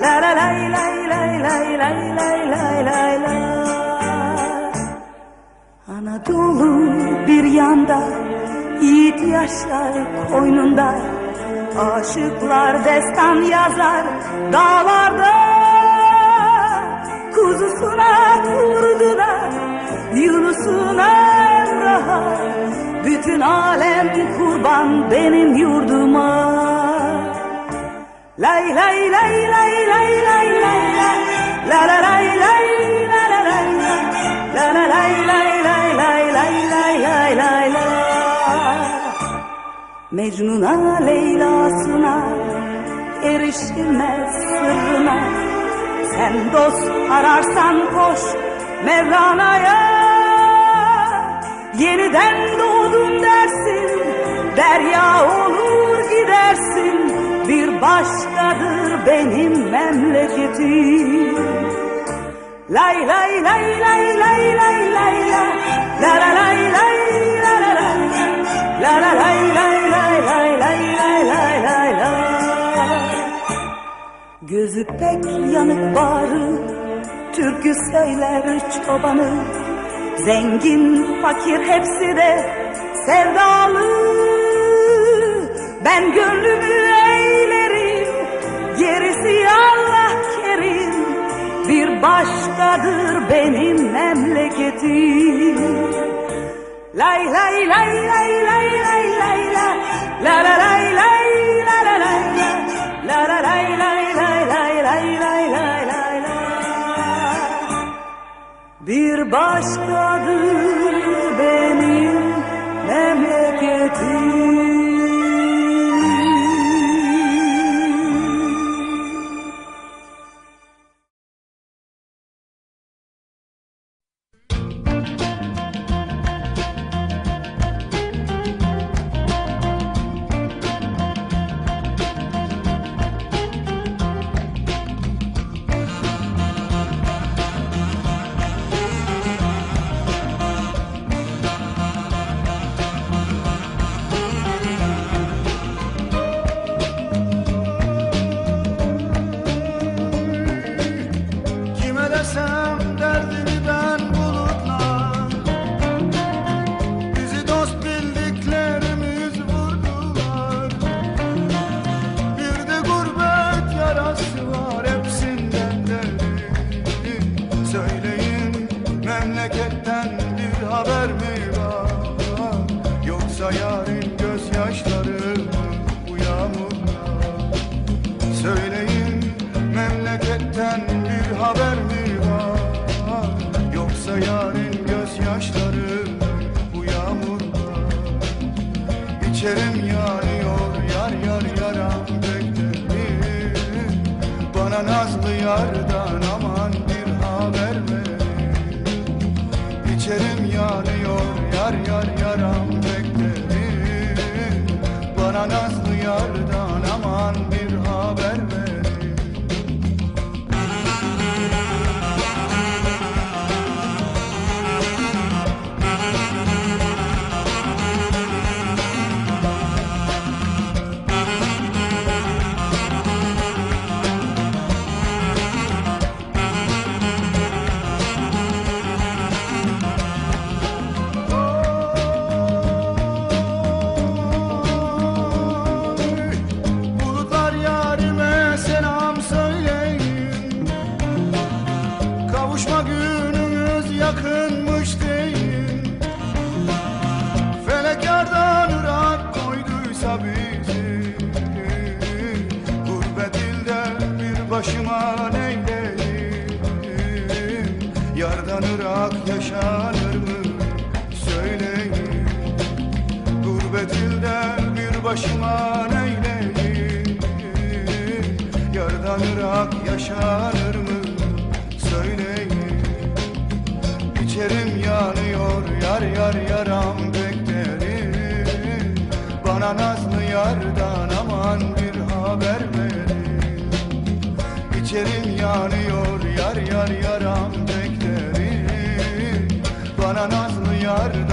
La la lay lay lay lay lay lay lay lay la. Anadolu bir yanda Yiğit yaşar koynunda. Aşıklar destan yazar dağlarda. Kuzusuna kurdu da Yunus'una rahat Bütün alem kurban benim yurduma Lay lay lay lay lay lay lay la La la lay lay la la lay la La la lay lay lay lay lay lay lay lay la Mecnun'a Leyla'sına erişilmez sırrına Sen dost ararsan koş Mevlana'ya Yeniden doğdum dersin Derya olur gidersin başkadır benim memleketim Lay lay lay lay lay lay lay la La la lay lay la la lay La la lay lay lay lay lay lay lay lay la Gözü pek yanık bağrı Türkü söyler çobanı Zengin fakir hepsi de sevdalı Ben gönlümü başkadır benim memleketim Lay lay lay lay lay lay lay la La la lay lay la la lay la La la lay lay lay lay lay lay lay lay la Bir başkadır benim memleketim memleketten bir haber mi var Yoksa yarın gözyaşları bu yağmurlar Söyleyin memleketten bir haber mi var Yoksa yarın gözyaşları bu yağmurda? İçerim yanıyor yar yar yaram beklerim Bana nazlı yardan içinde bir başıma neyledim Yardan ırak yaşanır mı? Söyleyin İçerim yanıyor yar yar yaram beklerim. Bana nazlı yardan aman bir haber verin. İçerim yanıyor yar yar yaram beklerim. Bana nazlı yardan